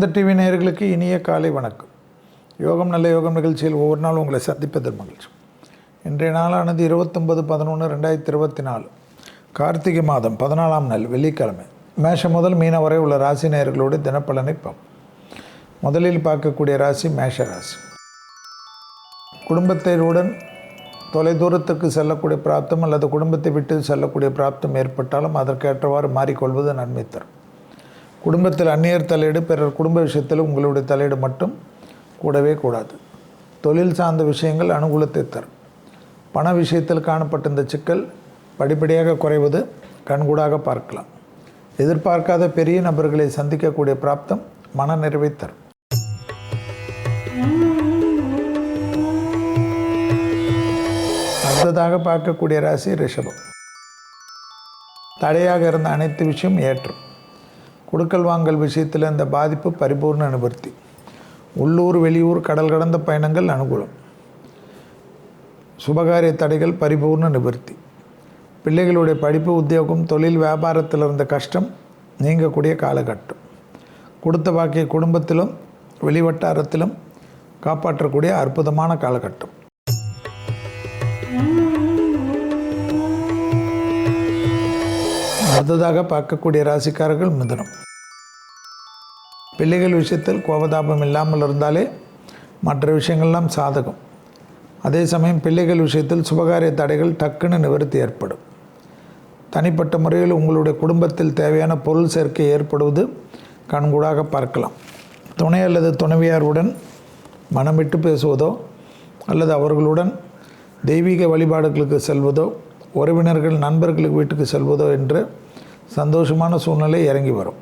மாதர் டிவி நேயர்களுக்கு இனிய காலை வணக்கம். யோகம் நல்ல யோகம் நிகழ்ச்சியில் ஒவ்வொரு நாளும் உங்களை சந்திப்பதில் மகிழ்ச்சி. இன்றைய நாளானது இருபத்தொன்பது பதினொன்று ரெண்டாயிரத்தி இருபத்தி நாலு. கார்த்திகை மாதம் பதினாலாம் நாள் வெள்ளிக்கிழமை. மேஷம் முதல் மீன வரை உள்ள ராசி நேயர்களோடு தினப்பலனை பார்ப்போம் முதலில் பார்க்கக்கூடிய ராசி மேஷ ராசி. குடும்பத்தினருடன் தொலைதூரத்துக்கு செல்லக்கூடிய பிராப்தம் அல்லது குடும்பத்தை விட்டு செல்லக்கூடிய பிராப்தம் ஏற்பட்டாலும் அதற்கேற்றவாறு மாறிக்கொள்வது நன்மை தரும். குடும்பத்தில் அந்நியர் தலையீடு பிறர் குடும்ப விஷயத்தில் உங்களுடைய தலையீடு மட்டும் கூடவே கூடாது. தொழில் சார்ந்த விஷயங்கள் அனுகூலத்தை தரும். பண விஷயத்தில் காணப்பட்ட இந்த சிக்கல் படிப்படியாக குறைவது கண்கூடாக பார்க்கலாம். எதிர்பார்க்காத பெரிய நபர்களை சந்திக்கக்கூடிய பிராப்தம் மன நிறைவை தரும். அடுத்ததாக பார்க்கக்கூடிய ராசி ரிஷபம். தடையாக இருந்த அனைத்து விஷயம் ஏற்றும் கொடுக்கல் வாங்கல் விஷயத்தில் இந்த பாதிப்பு பரிபூர்ண நிவர்த்தி உள்ளூர் வெளியூர் கடல் கடந்த பயணங்கள் அனுகூலம். சுபகாரிய தடைகள் பரிபூர்ண நிவர்த்தி. பிள்ளைகளுடைய படிப்பு உத்தியோகம் தொழில் வியாபாரத்தில் இருந்த கஷ்டம் நீங்கக்கூடிய காலகட்டம். கொடுத்த வாக்கிய குடும்பத்திலும் வெளிவட்டாரத்திலும் காப்பாற்றக்கூடிய அற்புதமான காலகட்டம். அடுத்ததாக பார்க்கக்கூடிய ராசிக்காரர்கள் மிதுனம். பிள்ளைகள் விஷயத்தில் கோபதாபம் இல்லாமல் இருந்தாலே மற்ற விஷயங்கள்லாம் சாதகம். அதே சமயம் பிள்ளைகள் விஷயத்தில் சுபகாரிய தடைகள் டக்குன்னு நிவர்த்தி ஏற்படும். தனிப்பட்ட முறையில் உங்களுடைய குடும்பத்தில் தேவையான பொருள் சேர்க்கை ஏற்படுவது கண்கூடாக பார்க்கலாம். துணை அல்லது துணைவியாருடன் மனம் விட்டு பேசுவதோ அல்லது அவர்களுடன் தெய்வீக வழிபாடுகளுக்கு செல்வதோ உறவினர்கள் நண்பர்களுக்கு வீட்டுக்கு செல்வதோ என்று சந்தோஷமான சூழ்நிலை இறங்கி வரும்.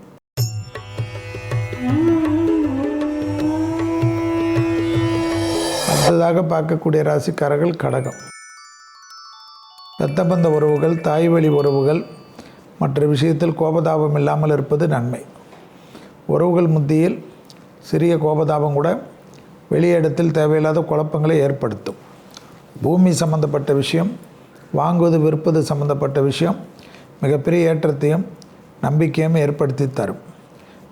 அடுத்ததாக பார்க்கக்கூடிய ராசிக்காரர்கள் கடகம். இரத்தபந்த உறவுகள் தாய் வழி உறவுகள் மற்ற விஷயத்தில் கோபதாபம் இல்லாமல் இருப்பது நன்மை. உறவுகள் முத்தியில் சிறிய கோபதாபம் கூட வெளியிடத்தில் தேவையில்லாத குழப்பங்களை ஏற்படுத்தும். பூமி சம்பந்தப்பட்ட விஷயம் வாங்குவது விற்பது சம்பந்தப்பட்ட விஷயம் மிகப்பெரிய ஏற்றத்தையும் நம்பிக்கையும் ஏற்படுத்தி தரும்.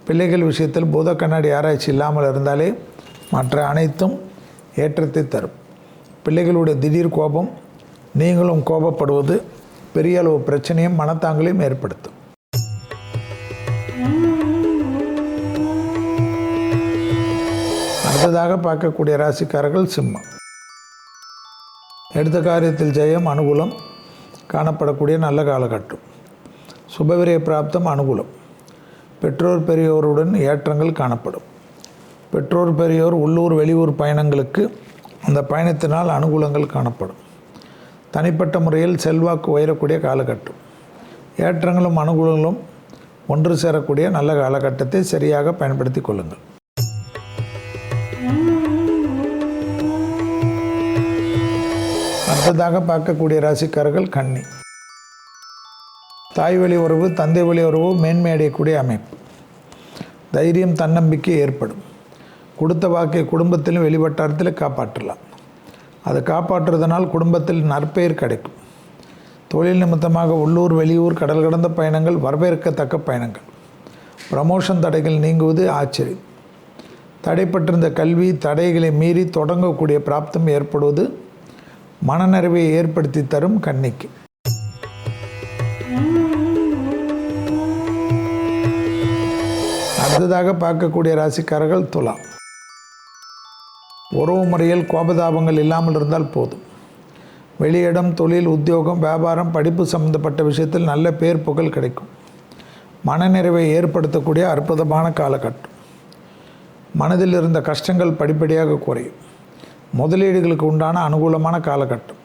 பிள்ளைகள் விஷயத்தில் பூத கண்ணாடி ஆராய்ச்சி இல்லாமல் இருந்தாலே மற்ற அனைத்தும் ஏற்றத்தை தரும். பிள்ளைகளுடைய திடீர் கோபம் நீங்களும் கோபப்படுவது பெரிய அளவு பிரச்சனையும் மனத்தாங்களையும் ஏற்படுத்தும். அடுத்ததாக பார்க்கக்கூடிய ராசிக்காரர்கள் சிம்மம். எடுத்த காரியத்தில் ஜெயம் அனுகூலம் காணப்படக்கூடிய நல்ல காலகட்டம். சுபவிரய பிராப்தம் அனுகூலம். பெற்றோர் பெரியோருடன் ஏற்றங்கள் காணப்படும். பெற்றோர் பெரியோர் உள்ளூர் வெளியூர் பயணங்களுக்கு அந்த பயணத்தினால் அனுகூலங்கள் காணப்படும். தனிப்பட்ட முறையில் செல்வாக்கு உயரக்கூடிய காலகட்டம். ஏற்றங்களும் அனுகூலங்களும் ஒன்று சேரக்கூடிய நல்ல காலகட்டத்தை சரியாக பயன்படுத்தி கொள்ளுங்கள். அடுத்ததாக பார்க்கக்கூடிய ராசிக்காரர்கள் கன்னி. தாய் வழி உறவு தந்தை வழி உறவு மேன்மை அடையக்கூடிய அமைப்பு. தைரியம் தன்னம்பிக்கை ஏற்படும். கொடுத்த வாக்கை குடும்பத்திலும் வெளிவட்டாரத்தில் காப்பாற்றலாம். அதை காப்பாற்றுறதுனால் குடும்பத்தில் நற்பெயர் கிடைக்கும். தொழில் நிமித்தமாக உள்ளூர் வெளியூர் கடல் கடந்த பயணங்கள் வரவேற்கத்தக்க பயணங்கள். ப்ரமோஷன் தடைகள் நீங்குவது ஆச்சரியம். தடைப்பட்டிருந்த கல்வி தடைகளை மீறி தொடங்கக்கூடிய பிராப்தம் ஏற்படுவது மனநிறைவை ஏற்படுத்தி தரும் கண்ணிக்கு. அடுத்ததாக பார்க்கக்கூடிய ராசிக்காரர்கள் துலாம். உறவு முறையில் கோபதாபங்கள் இல்லாமல் இருந்தால் போதும். வெளியிடம் தொழில் உத்தியோகம் வியாபாரம் படிப்பு சம்பந்தப்பட்ட விஷயத்தில் நல்ல பேர் புகழ் கிடைக்கும். மனநிறைவை ஏற்படுத்தக்கூடிய அற்புதமான காலகட்டம். மனதில் இருந்த கஷ்டங்கள் படிப்படியாக குறையும். முதலீடுகளுக்கு உண்டான அனுகூலமான காலகட்டம்.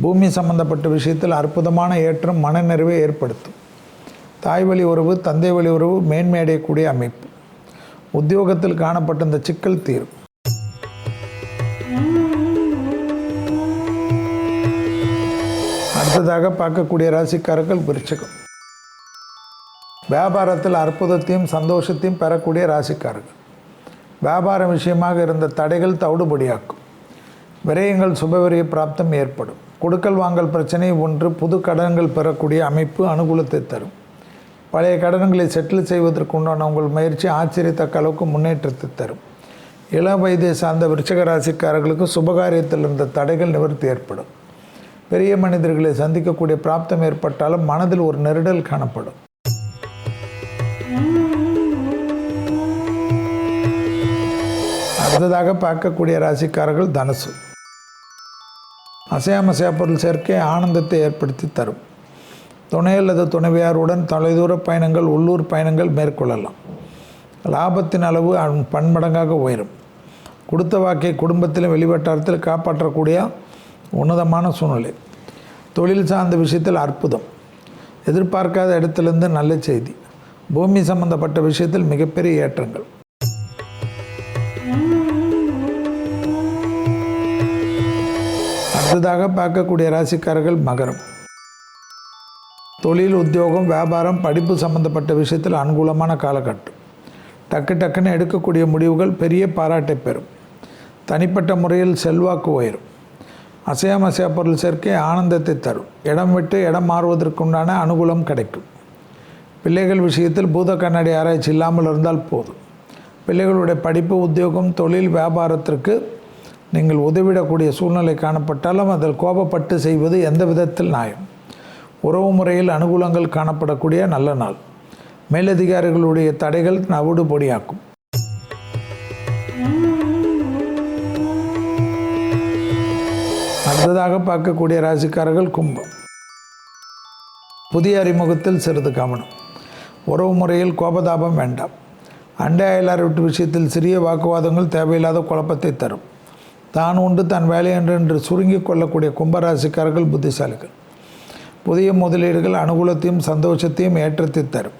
பூமி சம்பந்தப்பட்ட விஷயத்தில் அற்புதமான ஏற்றம் மனநிறைவை ஏற்படுத்தும். தாய் வழி உறவு தந்தை வழி உறவு மேன்மை அடையக்கூடிய அமைப்பு. உத்தியோகத்தில் காணப்பட்ட இந்த சிக்கல் தீரும். அடுத்ததாக பார்க்கக்கூடிய ராசிக்காரர்கள் விருச்சகம். வியாபாரத்தில் அற்புதத்தையும் சந்தோஷத்தையும் பெறக்கூடிய ராசிக்காரர்கள். வியாபார விஷயமாக இருந்த தடைகள் தவிடுபடியாக்கும். விரயங்கள் சுபவரிய பிராப்தம் ஏற்படும். கொடுக்கல் வாங்கல் பிரச்சனை ஒன்று புது கடன்கள் பெறக்கூடிய அமைப்பு அனுகூலத்தை தரும். பழைய கடன்களை செட்டில் செய்வதற்கு உண்டான உங்கள் முயற்சி ஆச்சரியத்தக்க அளவுக்கு முன்னேற்றத்தை தரும். இளம் வயதை சார்ந்த விருச்சக ராசிக்காரர்களுக்கு சுபகாரியத்தில் இருந்த தடைகள் நிவர்த்தி ஏற்படும். பெரிய மனிதர்களை சந்திக்கக்கூடிய பிராப்தம் ஏற்பட்டாலும் மனதில் ஒரு நெருடல் காணப்படும். அடுத்ததாக பார்க்கக்கூடிய ராசிக்காரர்கள் தனுசு. அசையாமசையா பொருள் சேர்க்கை ஆனந்தத்தை ஏற்படுத்தி தரும். துணை அல்லது துணைவியாருடன் தொலைதூர பயணங்கள் உள்ளூர் பயணங்கள் மேற்கொள்ளலாம். லாபத்தின் அளவு பன்மடங்காக உயரும். கொடுத்த வாக்கை குடும்பத்திலும் வெளிவட்டாரத்தில் காப்பாற்றக்கூடிய உன்னதமான சூழ்நிலை. தொழில் சார்ந்த விஷயத்தில் அற்புதம். எதிர்பார்க்காத இடத்திலிருந்து நல்ல செய்தி. பூமி சம்பந்தப்பட்ட விஷயத்தில் மிகப்பெரிய ஏற்றங்கள். அடுத்ததாக பார்க்கக்கூடிய ராசிக்காரர்கள் மகரம். தொழில் உத்தியோகம் வியாபாரம் படிப்பு சம்பந்தப்பட்ட விஷயத்தில் அனுகூலமான காலகட்டம். டக்கு டக்குன்னு எடுக்கக்கூடிய முடிவுகள் பெரிய பாராட்டை பெறும். தனிப்பட்ட முறையில் செல்வாக்கு உயரும். அசையாமசையா பொருள் சேர்க்கை ஆனந்தத்தை தரும். இடம் விட்டு இடம் மாறுவதற்குண்டான அனுகூலம் கிடைக்கும். பிள்ளைகள் விஷயத்தில் பூத கண்ணாடி ஆராய்ச்சி இல்லாமல் இருந்தால் போதும். பிள்ளைகளுடைய படிப்பு உத்தியோகம் தொழில் வியாபாரத்திற்கு நீங்கள் உதவிடக்கூடிய சூழ்நிலை காணப்பட்டாலும் அதில் கோபப்பட்டு செய்வது எந்த விதத்தில் நியாயம்? உறவு முறையில் அனுகூலங்கள் காணப்படக்கூடிய நல்ல நாள். மேலதிகாரிகளுடைய தடைகள் நவுடு பொடியாக்கும் அடுத்ததாக பார்க்கக்கூடிய ராசிக்காரர்கள் கும்பம். புதிய அறிமுகத்தில் சிறிது கவனம். உறவு முறையில் கோபதாபம் வேண்டாம். அண்டை அயலார் வீட்டு விஷயத்தில் சிறிய வாக்குவாதங்கள் தேவையில்லாத குழப்பத்தை தரும். தான் உண்டு தன் வேலை என்று என்று சுருங்கிக் கொள்ளக்கூடிய கும்பராசிக்காரர்கள் புத்திசாலிகள். புதிய முதலீடுகள் அனுகூலத்தையும் சந்தோஷத்தையும் ஏற்றத்தை தரும்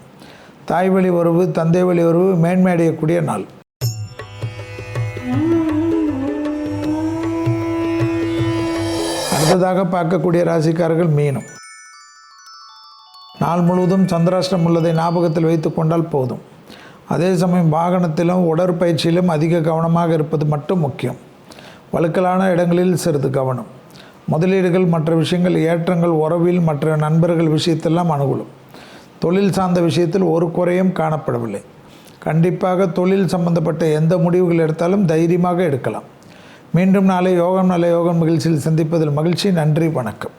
தாய் வழி உறவு தந்தை வழி உறவு மேன்மையடையக்கூடிய நாள். அடுத்ததாக பார்க்கக்கூடிய ராசிக்காரர்கள் மீனம். நாள் முழுவதும் சந்திராஷ்டம் உள்ளதை ஞாபகத்தில் வைத்து கொண்டால் போதும். அதே சமயம் வாகனத்திலும் உடற்பயிற்சியிலும் அதிக கவனமாக இருப்பது மட்டும் முக்கியம். வழுக்கலான இடங்களில் சிறிது கவனம். முதலீடுகள் மற்ற விஷயங்கள் ஏற்றங்கள் உறவில் மற்ற நண்பர்கள் விஷயத்தெல்லாம் அனுகூலம். தொழில் சார்ந்த விஷயத்தில் ஒரு குறையும் காணப்படவில்லை. கண்டிப்பாக தொழில் சம்பந்தப்பட்ட எந்த முடிவுகள் எடுத்தாலும் தைரியமாக எடுக்கலாம். மீண்டும் நாளை யோகம் நல்ல யோகம் மகிழ்ச்சியில் சந்திப்பதில் மகிழ்ச்சி. நன்றி வணக்கம்.